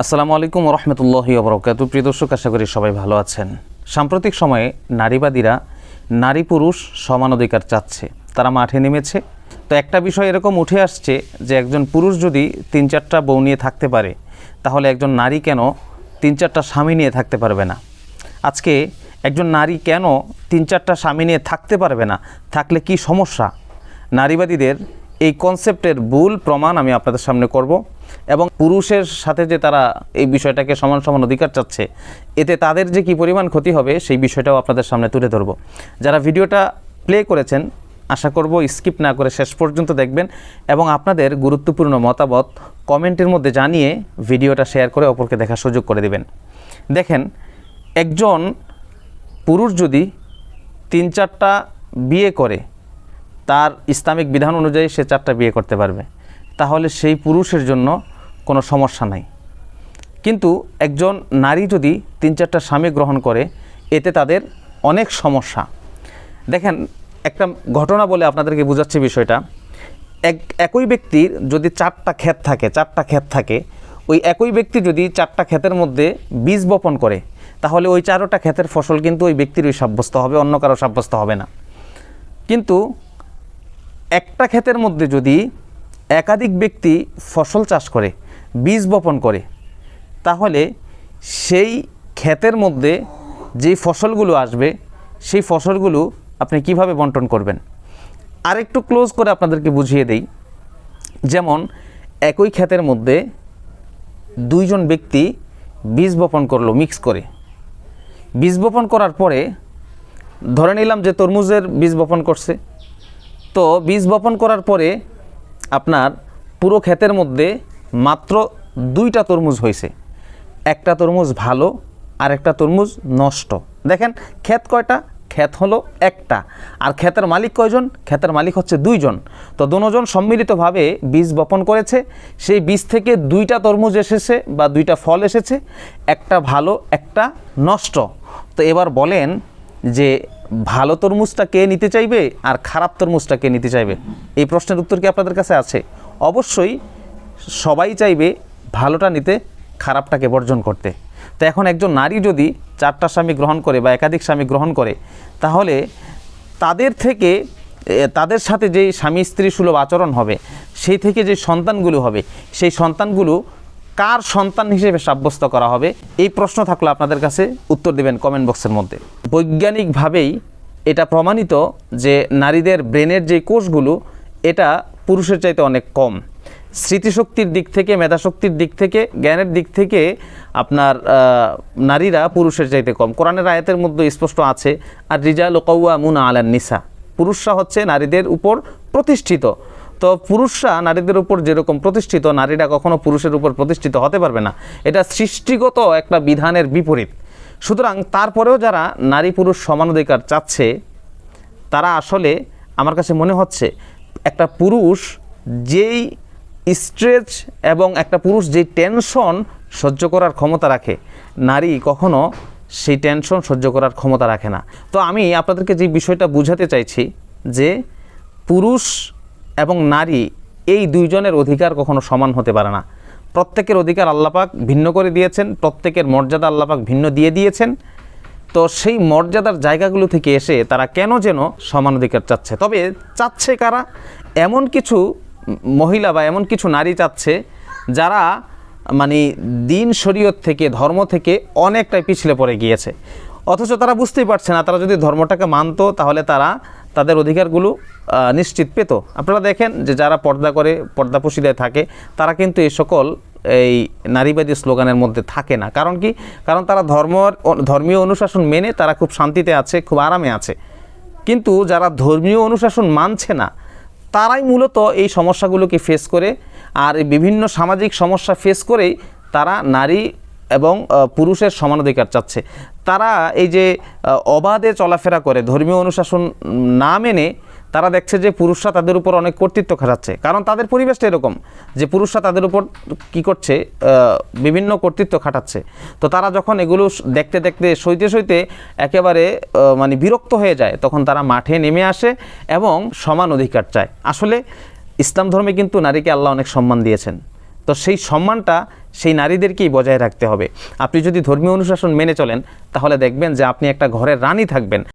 আসসালামু আলাইকুম রহমতুল্লাহ বরকাত প্রিয় দর্শক, আশা করি সবাই ভালো আছেন। সাম্প্রতিক সময়ে নারীবাদীরা নারী পুরুষ সমান অধিকার চাচ্ছে, তারা মাঠে নেমেছে। তো একটা বিষয় এরকম উঠে আসছে যে একজন পুরুষ যদি তিন চারটা বউ নিয়ে থাকতে পারে, তাহলে একজন নারী কেন তিন চারটা স্বামী নিয়ে থাকতে পারবে না? আজকে একজন নারী কেন তিন চারটা স্বামী নিয়ে থাকতে পারবে না? থাকলে কি সমস্যা? নারীবাদীদের এই কনসেপ্টের ভুল প্রমাণ আমি আপনাদের সামনে করব। এবং পুরুষের সাথে যে তারা এই বিষয়টাকে সমান সমান অধিকার চাচ্ছে, এতে তাদের যে কি পরিমাণ ক্ষতি হবে সেই বিষয়টাও আপনাদের সামনে তুলে ধরব। যারা ভিডিওটা প্লে করেছেন, আশা করব স্কিপ না করে শেষ পর্যন্ত দেখবেন এবং আপনাদের গুরুত্বপূর্ণ মতামত কমেন্টের মধ্যে জানিয়ে ভিডিওটা শেয়ার করে অপরকে দেখার সুযোগ করে দেবেন। দেখেন, একজন পুরুষ যদি তিন চারটা বিয়ে করে, তার ইসলামিক বিধান অনুযায়ী সে চারটা বিয়ে করতে পারবে। তাহলে সেই পুরুষের জন্য কোনো সমস্যা নাই। কিন্তু একজন নারী যদি তিন চারটা স্বামী গ্রহণ করে, এতে তাদের অনেক সমস্যা। দেখেন, একটা ঘটনা বলে আপনাদেরকে বোঝাচ্ছি বিষয়টা। এক, একই ব্যক্তির যদি চারটা ক্ষেত থাকে, চারটা ক্ষেত থাকে, ওই একই ব্যক্তি যদি চারটা ক্ষেতের মধ্যে বীজ বপন করে, তাহলে ওই চারোটা ক্ষেতের ফসল কিন্তু ওই ব্যক্তিরই সাব্যস্ত হবে, অন্য কারও সাব্যস্ত হবে না। কিন্তু একটা ক্ষেতের মধ্যে যদি একাধিক ব্যক্তি ফসল চাষ করে বীজ বপন করে, তাহলে সেই ক্ষেতের মধ্যে যেই ফসলগুলো আসবে, সেই ফসলগুলো আপনি কীভাবে বন্টন করবেন? আরেকটু ক্লোজ করে আপনাদেরকে বুঝিয়ে দেই। যেমন, একই ক্ষেতের মধ্যে দুইজন ব্যক্তি বীজ বপন করল, মিক্স করে। বীজ বপন করার পরে, ধরে নিলাম যে তরমুজের বীজ বপন করছে। তো বীজ বপন করার পরে আপনার পুরো ক্ষেতের মধ্যে মাত্র দুইটা তরমুজ হয়েছে। একটা তরমুজ ভালো আর একটা তরমুজ নষ্ট। দেখেন, ক্ষেত কয়টা? ক্ষেত হলো একটা। আর ক্ষেতের মালিক কয়জন? ক্ষেতের মালিক হচ্ছে দুইজন। তো দুজন সম্মিলিতভাবে বীজ বপন করেছে। সেই বীজ থেকে দুইটা তরমুজ এসেছে বা দুইটা ফল এসেছে। একটা ভালো, একটা নষ্ট। তো এবার বলেন যে ভালো তরমুজটা কে নিতে চাইবে আর খারাপ তরমুজটা কে নিতে চাইবে? এই প্রশ্নের উত্তর কি আপনাদের কাছে আছে? অবশ্যই সবাই চাইবে ভালোটা নিতে, খারাপটাকে বর্জন করতে। তো এখন একজন নারী যদি চারটা স্বামী গ্রহণ করে বা একাধিক স্বামী গ্রহণ করে, তাহলে তাদের থেকে তাদের সাথে যেই স্বামী স্ত্রী সুলভ আচরণ হবে, সেই থেকে যে সন্তানগুলো হবে, সেই সন্তানগুলো কার সন্তান হিসেবে সাব্যস্ত করা হবে, এই প্রশ্ন থাকলে আপনাদের কাছে উত্তর দেবেন কমেন্ট বক্সের মধ্যে। বৈজ্ঞানিকভাবেই এটা প্রমাণিত যে নারীদের ব্রেনের যে কোষগুলো, এটা পুরুষের চাইতে অনেক কম। স্মৃতিশক্তির দিক থেকে, মেধাশক্তির দিক থেকে, জ্ঞানের দিক থেকে আপনার নারীরা পুরুষের চাইতে কম। কোরআনের আয়াতের মধ্যে স্পষ্ট আছে আর রিজাল কৌয়া মুনা আলান নিসা। পুরুষরা হচ্ছে নারীদের উপর প্রতিষ্ঠিত। তো পুরুষরা নারীদের উপর যেরকম প্রতিষ্ঠিত, নারীরা কখনো পুরুষের উপর প্রতিষ্ঠিত হতে পারবে না। এটা সৃষ্টিগত একটা বিধানের বিপরীত। সুতরাং তারপরেও যারা নারী পুরুষ সমান অধিকার চাচ্ছে, তারা আসলে, আমার কাছে মনে হচ্ছে, একটা পুরুষ যেই স্ট্রেচ এবং একটা পুরুষ যেই টেনশন সহ্য করার ক্ষমতা রাখে, নারী কখনো সেই টেনশন সহ্য করার ক্ষমতা রাখে না। তো আমি আপনাদেরকে যে বিষয়টা বুঝাতে চাইছি যে পুরুষ এবং নারী এই দুইজনের অধিকার কখনো সমান হতে পারে না। প্রত্যেকের অধিকার আল্লাপাক ভিন্ন করে দিয়েছেন, প্রত্যেকের মর্যাদা আল্লাপাক ভিন্ন দিয়ে দিয়েছেন। তো সেই মর্যাদার জায়গাগুলো থেকে এসে তারা কেন যেন সমান অধিকার চাচ্ছে? তবে চাচ্ছে কারা? এমন কিছু মহিলা বা এমন কিছু নারী চাচ্ছে, যারা মানে দিন শরীয়ত থেকে, ধর্ম থেকে অনেকটাই পিছলে পড়ে গিয়েছে। অথচ তারা বুঝতেই পারছে না, তারা যদি ধর্মটাকে মানত, তাহলে তারা তাদের অধিকারগুলো নিশ্চিত পেত। আপনারা দেখেন যে যারা পর্দা করে, পর্দা পশিদায় থাকে, তারা কিন্তু এই সকল এই নারীবাদী স্লোগানের মধ্যে থাকে না। কারণ কি? কারণ তারা ধর্ম, ধর্মীয় অনুশাসন মেনে তারা খুব শান্তিতে আছে, খুব আরামে আছে। কিন্তু যারা ধর্মীয় অনুশাসন মানছে না তারাই মূলত এই সমস্যাগুলোকে ফেস করে আর বিভিন্ন সামাজিক সমস্যা ফেস করেই তারা নারী এবং পুরুষের সমানাধিকার চাচ্ছে। তারা এই যে অবাধে চলাফেরা করে, ধর্মীয় অনুশাসন না মেনে তারা দেখছে যে পুরুষরা তাদের উপর অনেক কর্তৃত্ব খাটাচ্ছে। কারণ তাদের পরিবেশটা এরকম যে পুরুষরা তাদের উপর কি করছে বিভিন্ন কর্তৃত্ব খাটাচ্ছে। তো তারা যখন এগুলো দেখতে দেখতে, সইতে সইতে একেবারে মানে বিরক্ত হয়ে যায়, তখন তারা মাঠে নেমে আসে এবং সমান অধিকার চায়। আসলে ইসলাম ধর্মে কিন্তু নারীকে আল্লাহ অনেক সম্মান দিয়েছেন। তো সেই সম্মানটা সেই নারীদেরকেই বজায় রাখতে হবে। আপনি যদি ধর্মীয় অনুশাসন মেনে চলেন, তাহলে দেখবেন যে আপনি একটা ঘরের রানী থাকবেন।